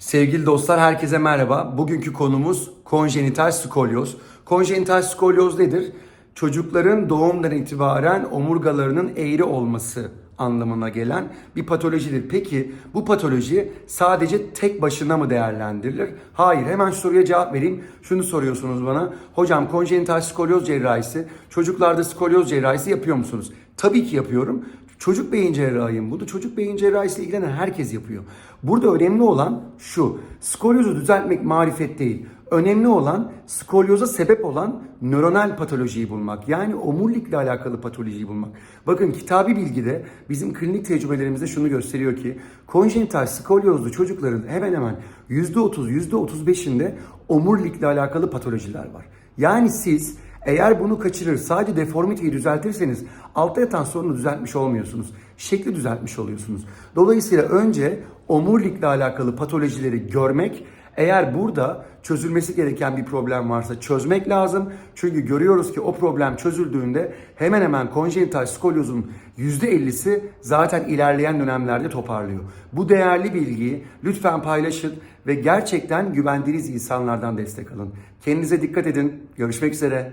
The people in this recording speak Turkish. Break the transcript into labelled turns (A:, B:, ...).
A: Sevgili dostlar herkese merhaba. Bugünkü konumuz konjenital skolyoz. Konjenital skolyoz nedir? Çocukların doğumdan itibaren omurgalarının eğri olması anlamına gelen bir patolojidir. Peki bu patoloji sadece tek başına mı değerlendirilir? Hayır. Hemen soruya cevap vereyim. Şunu soruyorsunuz bana. Hocam konjenital skolyoz cerrahisi, çocuklarda skolyoz cerrahisi yapıyor musunuz? Tabii ki yapıyorum. Çocuk beyin cerrahiyim. Bunu çocuk beyin cerrahisiyle ilgilenen herkes yapıyor. Burada önemli olan şu. Skolyozu düzeltmek marifet değil. Önemli olan skolyoza sebep olan nöronal patolojiyi bulmak. Yani omurilikle alakalı patolojiyi bulmak. Bakın kitabi bilgide bizim klinik tecrübelerimizde şunu gösteriyor ki konjenital skolyozlu çocukların hemen hemen %30, %35'inde omurilikle alakalı patolojiler var. Yani siz eğer bunu kaçırır sadece deformiteyi düzeltirseniz altta yatan sorunu düzeltmiş olmuyorsunuz. Şekli düzeltmiş oluyorsunuz. Dolayısıyla önce omurilikle alakalı patolojileri görmek eğer burada çözülmesi gereken bir problem varsa çözmek lazım. Çünkü görüyoruz ki o problem çözüldüğünde hemen hemen konjenital skolyozun %50'si zaten ilerleyen dönemlerde toparlıyor. Bu değerli bilgiyi lütfen paylaşın ve gerçekten güvendiğiniz insanlardan destek alın. Kendinize dikkat edin. Görüşmek üzere.